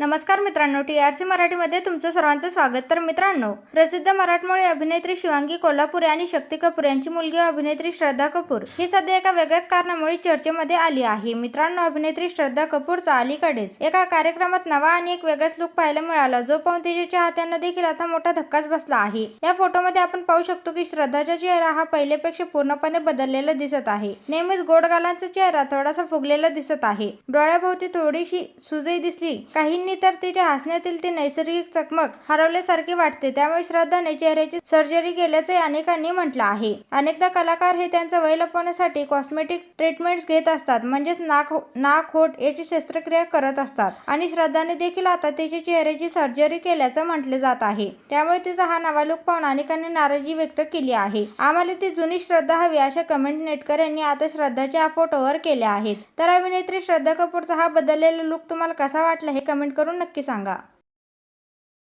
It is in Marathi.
नमस्कार मित्रांनो टी आर सी मराठीमध्ये तुमचं सर्वांचं स्वागत. तर मित्रांनो प्रसिद्ध मराठमोळी अभिनेत्री शिवांगी कोल्हापूर आणि शक्ती कपूर यांची मुलगी अभिनेत्री श्रद्धा कपूर ही सध्या एका वेगळ्याच कारणामुळे चर्चेमध्ये आली आहे. मित्रांनो अभिनेत्री श्रद्धा कपूरचा अलीकडेच एका कार्यक्रमात नवा आणि एक वेगळाच लुक पाहायला मिळाला. जो पाहून तिच्या चाहत्यांना देखील आता मोठा धक्काच बसला आहे. या फोटोमध्ये आपण पाहू शकतो की श्रद्धाचा चेहरा हा पहिल्यापेक्षा पूर्णपणे बदललेला दिसत आहे. नेहमीच गोड गालांचा चेहरा थोडासा फुगलेला दिसत आहे. डोळ्याभोवती थोडीशी सुजई दिसली. काहींनी तर तिच्या हसण्यातील ती नैसर्गिक चकमक हरवल्यासारखी वाटते. त्यामुळे श्रद्धाने चेहऱ्याची सर्जरी केल्याचे अनेकांनी म्हटलं आहे. अनेकदा कलाकार हे त्यांचं वय लपवण्यासाठी कॉस्मेटिक ट्रीटमेंट्स घेत असतात म्हणजेच नाक हो, नाक होट याची शस्त्रक्रिया करत असतात. आणि श्रद्धाने देखील आता तिची चेहऱ्याची सर्जरी केल्याचं म्हटले जात आहे. त्यामुळे तिचा हा नवा लुक पाहून अनेकांनी नाराजी व्यक्त केली आहे. आम्हाला ती जुनी श्रद्धा हवी अशा कमेंट नेटकर यांनी आता श्रद्धाच्या फोटोवर केल्या आहेत. तर अभिनेत्री श्रद्धा कपूरचा हा बदललेला लुक तुम्हाला कसा वाटला हे कमेंट करून नक्की सांगा.